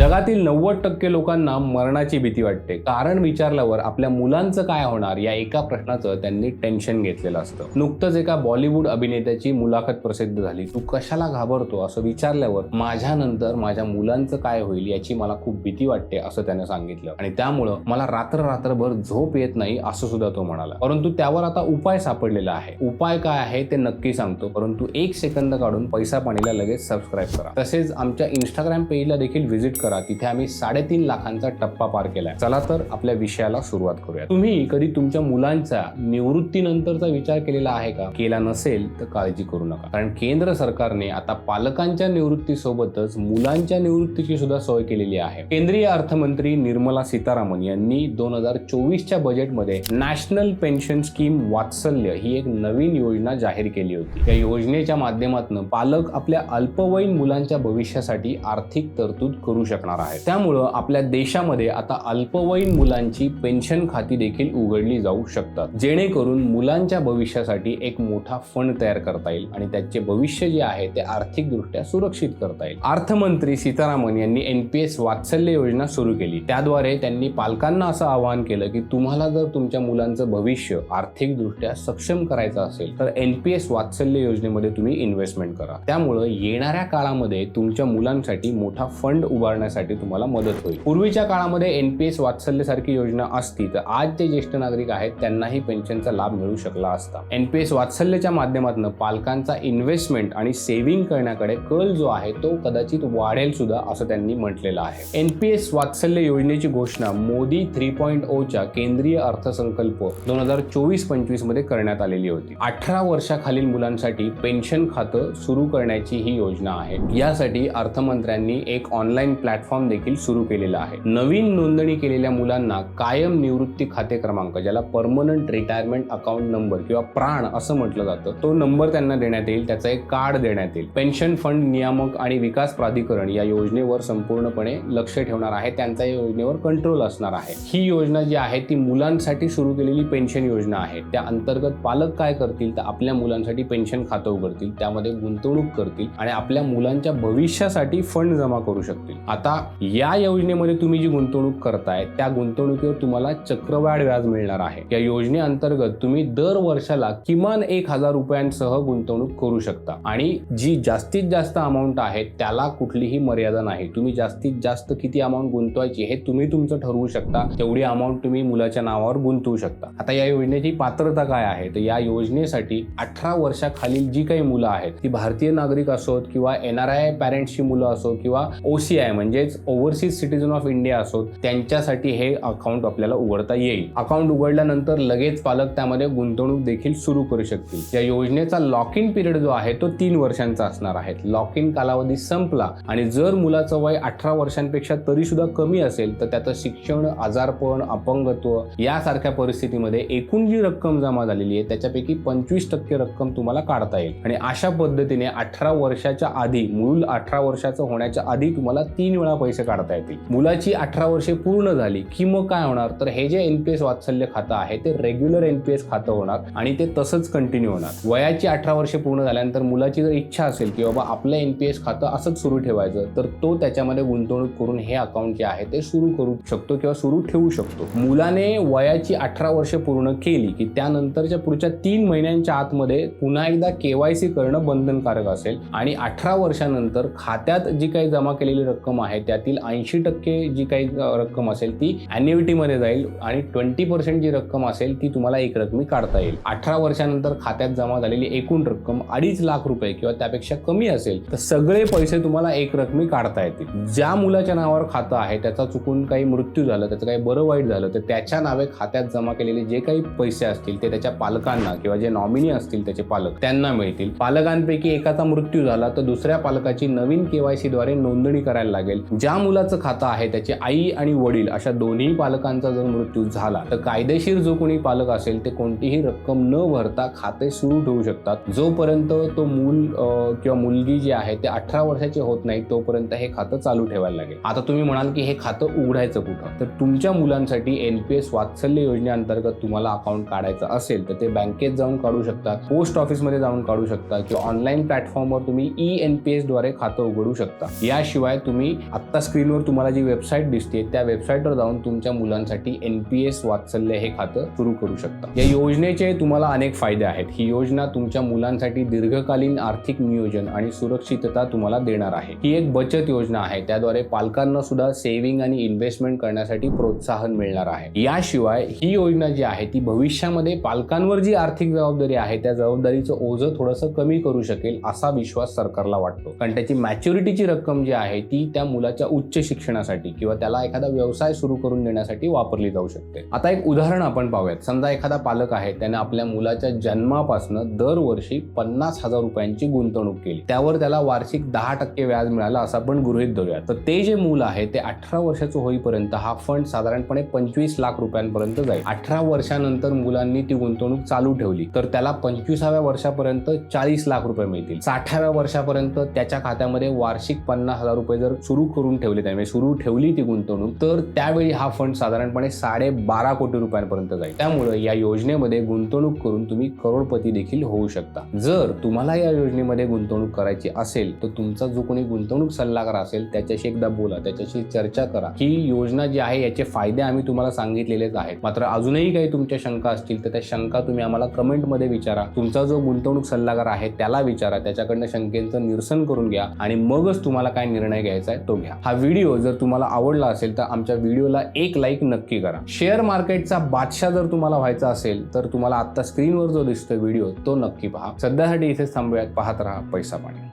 जगातील नव्वद टक्के लोकांना मरणाची भीती वाटते. कारण विचारल्यावर आपल्या मुलांचं काय होणार या एका प्रश्नाचं त्यांनी टेन्शन घेतलेलं असतं. नुकतंच एका बॉलिवूड अभिनेत्याची मुलाखत प्रसिद्ध झाली. तू कशाला घाबरतो? असं विचारल्यावर माझ्यानंतर माझ्या मुलांचं काय होईल याची मला खूप भीती वाटते असं त्याने सांगितलं. आणि त्यामुळं मला रात्र रात्रभर झोप येत नाही असं सुद्धा तो म्हणाला. परंतु त्यावर आता उपाय सापडलेला आहे. उपाय काय आहे ते नक्की सांगतो. परंतु एक सेकंद काढून पैसा पाणीला लगेच सबस्क्राईब करा. तसेच आमच्या इंस्टाग्राम पेजला देखील व्हिजिट करा. तिथे आम्ही साडेतीन लाखांचा टप्पा पार केलाय. चला तर आपल्या विषयाला सुरुवात करूया तुम्ही कधी तुमच्या मुलांचा निवृत्तीनंतरचा विचार केलेला आहे का? केला नसेल तर काळजी करू नका. कारण केंद्र सरकारने आता पालकांच्या निवृत्तीसोबतच मुलांच्या निवृत्तीची सुद्धा सोय केलेली आहे. केंद्रीय अर्थमंत्री निर्मला सीतारामन यांनी दोन हजार चोवीसच्या बजेटमध्ये नॅशनल पेन्शन स्कीम वात्सल्य ही एक नवीन योजना जाहीर केली होती. या योजनेच्या माध्यमातून पालक आपल्या अल्पवयीन मुलांच्या भविष्यासाठी आर्थिक तरतूद करू शकणार आहेत. त्यामुळं आपल्या देशामध्ये आता अल्पवयीन मुलांची पेन्शन खाती देखील उघडली जाऊ शकतात. जेणेकरून मुलांच्या भविष्यासाठी एक मोठा फंड तयार करता येईल आणि त्याचे भविष्य जे आहे ते आर्थिकदृष्ट्या सुरक्षित करता येईल. अर्थमंत्री सीतारामन यांनी एनपीएस वात्सल्य योजना सुरू केली. त्याद्वारे त्यांनी पालकांना असं आवाहन केलं की तुम्हाला जर तुमच्या मुलांचं भविष्य आर्थिकदृष्ट्या सक्षम करायचं असेल तर एनपीएस वात्सल्य योजनेमध्ये तुम्ही इन्व्हेस्टमेंट करा. त्यामुळं येणाऱ्या काळामध्ये तुमच्या मुलांसाठी मोठा फंड करण्यासाठी तुम्हाला मदत होईल. पूर्वीच्या काळामध्ये एनपीएस वात्सल्यसारखी योजना असती तर आज जे ज्येष्ठ नागरिक आहेत त्यांनाही पेन्शनचा लाभ मिळू शकला असता. एनपीएस वात्सल्यच्या माध्यमातून पालकांचा इन्व्हेस्टमेंट आणि सेव्हिंग करण्याकडे कल जो आहे तो कदाचित वाढेल सुद्धा असं त्यांनी म्हटलेलं आहे. एनपीएस वात्सल्य योजनेची घोषणा मोदी थ्री पॉईंट ओच्या केंद्रीय अर्थसंकल्प दोन हजार चोवीस पंचवीसमध्ये करण्यात आलेली होती. अठरा वर्षाखालील मुलांसाठी पेन्शन खातं सुरू करण्याची ही योजना आहे. यासाठी अर्थमंत्र्यांनी एक ऑनलाईन प्लॅन प्लॅटफॉर्म देखील सुरू केलेला आहे. नवीन नोंदणी केलेल्या मुलांना कायम निवृत्ती खाते क्रमांक ज्याला परमनंट रिटायरमेंट अकाउंट नंबर किंवा प्राण असं म्हटलं जातं तो नंबर त्यांना देण्यात येईल त्याचं एक कार्ड देण्यात येईल. पेन्शन फंड नियामक आणि विकास प्राधिकरण या योजनेवर संपूर्णपणे लक्ष ठेवणार आहे. त्यांचा या योजनेवर कंट्रोल असणार आहे. ही योजना जी आहे ती मुलांसाठी सुरू केलेली पेन्शन योजना आहे. त्या अंतर्गत पालक काय करतील तर आपल्या मुलांसाठी पेन्शन खातं उघडतील त्यामध्ये गुंतवणूक करतील आणि आपल्या मुलांच्या भविष्यासाठी फंड जमा करू शकतील. आता या योजनेमध्ये तुम्ही जी गुंतवणूक करताय त्या गुंतवणुकीवर तुम्हाला चक्रवाढ व्याज मिळणार आहे. या योजनेअंतर्गत तुम्ही दर वर्षाला किमान एक हजार रुपयांसह गुंतवणूक करू शकता. आणि जी जास्तीत जास्त अमाऊंट आहे त्याला कुठलीही मर्यादा नाही. तुम्ही जास्तीत जास्त किती अमाऊंट गुंतवायची हे तुम्ही तुमचं ठरवू शकता. तेवढी अमाऊंट तुम्ही मुलाच्या नावावर गुंतवू शकता. आता या योजनेची पात्रता काय आहे? तर या योजनेसाठी अठरा वर्षाखालील जी काही मुलं आहेत ती भारतीय नागरिक असोत किंवा एन आर आय पॅरेंट्सची मुलं असो किंवा ओसीआय म्हणजेच ओव्हरसीज सिटीजन ऑफ इंडिया असोत त्यांच्यासाठी हे अकाउंट आपल्याला उघडता येईल. अकाउंट उघडल्यानंतर लगेच पालक त्यामध्ये गुंतवणूक देखील सुरू करू शकतील. या योजनेचा लॉक इन पिरियड जो आहे तो तीन वर्षांचा असणार आहे. लॉक इन कालावधी संपला आणि जर मुलाचं वय अठरा वर्षांपेक्षा तरी सुद्धा कमी असेल तर त्याचं शिक्षण आजारपण अपंगत्व यासारख्या परिस्थितीमध्ये एकूण जी रक्कम जमा झालेली आहे त्याच्यापैकी पंचवीस टक्के रक्कम तुम्हाला काढता येईल. आणि अशा पद्धतीने अठरा वर्षाच्या आधी मूल अठरा वर्षाचं होण्याच्या आधी तुम्हाला तीन वेळा पैसे काढता येतील. मुलाची अठरा वर्षे पूर्ण झाली की मग काय होणार? तर हे जे एनपीएस वात्सल्य खातं आहे ते रेग्युलर एनपीएस खातं होणार आणि ते तसंच कंटिन्यू होणार. वयाची अठरा वर्षे पूर्ण झाल्यानंतर मुलाची जर इच्छा असेल की बाबा आपलं एनपीएस खातं असंच सुरू ठेवायचं तर तो त्याच्यामध्ये गुंतवणूक करून हे अकाउंट जे आहे ते सुरू करू शकतो किंवा सुरू ठेवू शकतो. मुलाने वयाची अठरा वर्षे पूर्ण केली की त्यानंतरच्या पुढच्या तीन महिन्यांच्या आतमध्ये पुन्हा एकदा केवायसी करणं बंधनकारक असेल आणि अठरा वर्षानंतर खात्यात जी काही जमा केलेली रक्कम आहे त्यातील ऐंशी टक्के जी काही रक्कम असेल ती अॅन्युटीमध्ये जाईल आणि ट्वेंटी पर्सेंट जी रक्कम असेल ती तुम्हाला एक रकमी काढता येईल. अठरा वर्षानंतर खात्यात जमा झालेली एकूण रक्कम अडीच लाख रुपये किंवा त्यापेक्षा कमी असेल तर सगळे पैसे तुम्हाला एक रकमी काढता येतील. ज्या मुलाच्या नावावर खातं आहे त्याचा चुकून काही मृत्यू झाला त्याचं काही बरं वाईट झालं तर त्याच्या नावे खात्यात जमा केलेले जे काही पैसे असतील ते त्याच्या पालकांना किंवा जे नॉमिनी असतील त्याचे पालक त्यांना मिळतील. पालकांपैकी एकाचा मृत्यू झाला तर दुसऱ्या पालकाची नवीन केवायसी द्वारे नोंदणी करायला लागेल. ज्या मुलाचं खातं आहे त्याचे आई आणि वडील अशा दोन्ही पालकांचा जर मृत्यू झाला तर कायदेशीर जो कोणी पालक असेल ते कोणतीही रक्कम न भरता खाते सुरू ठेवू शकतात. जोपर्यंत तो मूल किंवा मुलगी जी आहे ते अठरा वर्षाचे होत नाही तोपर्यंत हे खातं चालू ठेवायला लागेल. आता तुम्ही म्हणाल की हे खातं उघडायचं कुठं? तर तुमच्या मुलांसाठी एनपीएस वात्सल्य योजनेअंतर्गत तुम्हाला अकाउंट काढायचं असेल तर ते बँकेत जाऊन काढू शकता पोस्ट ऑफिसमध्ये जाऊन काढू शकता किंवा ऑनलाईन प्लॅटफॉर्मवर तुम्ही ई एन पी एसद्वारे खातं उघडू शकता. याशिवाय तुम्ही आत्ता स्क्रीनवर तुम्हाला जी वेबसाईट दिसते त्या वेबसाईटवर जाऊन तुमच्या मुलांसाठी एन पी एस वात्सल्य हे खातं सुरू करू शकता. या योजनेचे तुम्हाला अनेक फायदे आहेत. ही योजना तुमच्या मुलांसाठी दीर्घकालीन आर्थिक नियोजन आणि सुरक्षितता तुम्हाला देणार आहे. ही एक बचत योजना आहे. त्याद्वारे पालकांना सुद्धा सेव्हिंग आणि इन्व्हेस्टमेंट करण्यासाठी प्रोत्साहन मिळणार आहे. याशिवाय ही योजना जी आहे ती भविष्यामध्ये पालकांवर जी आर्थिक जबाबदारी आहे त्या जबाबदारीचं ओझं थोडंसं कमी करू शकेल असा विश्वास सरकारला वाटतो. कारण त्याची मॅच्युरिटीची रक्कम जी आहे ती त्या मुलाच्या उच्च शिक्षणासाठी किंवा त्याला एखादा व्यवसाय सुरू करून देण्यासाठी वापरली जाऊ शकते. आता एक उदाहरण आपण पाहूयात. समजा एखादा पालक आहे त्याने आपल्या मुलाच्या जन्मापासून दरवर्षी पन्नास हजार रुपयांची गुंतवणूक केली. त्यावर त्याला वार्षिक दहा टक्के व्याज मिळालं असं आपण गृहित धरूया तर ते जे मूल आहे ते अठरा वर्षाचं होईपर्यंत हा फंड साधारणपणे पंचवीस लाख रुपयांपर्यंत जाईल. अठरा वर्षानंतर मुलांनी ती गुंतवणूक चालू ठेवली तर त्याला पंचवीसाव्या वर्षापर्यंत चाळीस लाख रुपये मिळतील. साठाव्या वर्षापर्यंत त्याच्या खात्यामध्ये वार्षिक पन्नास हजार रुपये जर सुरू करून ठेवले त्याने म्हणजे सुरू ठेवली ती गुंतवणूक तर त्यावेळी हा फंड साधारणपणे साडेबारा कोटी रुपयांपर्यंत जाईल. त्यामुळे या योजनेमध्ये गुंतवणूक करून तुम्ही करोडपती देखील होऊ शकता. जर तुम्हाला या योजनेमध्ये गुंतवणूक करायची असेल तर तुमचा जो कोणी गुंतवणूक सल्लागार असेल त्याच्याशी एकदा बोला त्याच्याशी चर्चा करा. ही योजना जी आहे याचे फायदे आम्ही तुम्हाला सांगितलेलेच आहेत. मात्र अजूनही काही तुमच्या शंका असतील तर त्या शंका तुम्ही आम्हाला कमेंटमध्ये विचारा. तुमचा जो गुंतवणूक सल्लागार आहे त्याला विचारा. त्याच्याकडनं शंकेचं निरसन करून घ्या. आणि मगच तुम्हाला काय निर्णय घ्यायचा आहे तो घ्या. हा व्हिडिओ जर तुम्हाला आवडला असेल तर आमच्या व्हिडिओला एक लाईक नक्की करा. शेअर मार्केटचा बादशाह जर तुम्हाला व्हायचा असेल तर तुम्हाला आता स्क्रीनवर जो दिसतोय व्हिडिओ तो नक्की पहा. सध्यासाठी इथेच थांबूयात. पाहत राहा पैसा पाणी.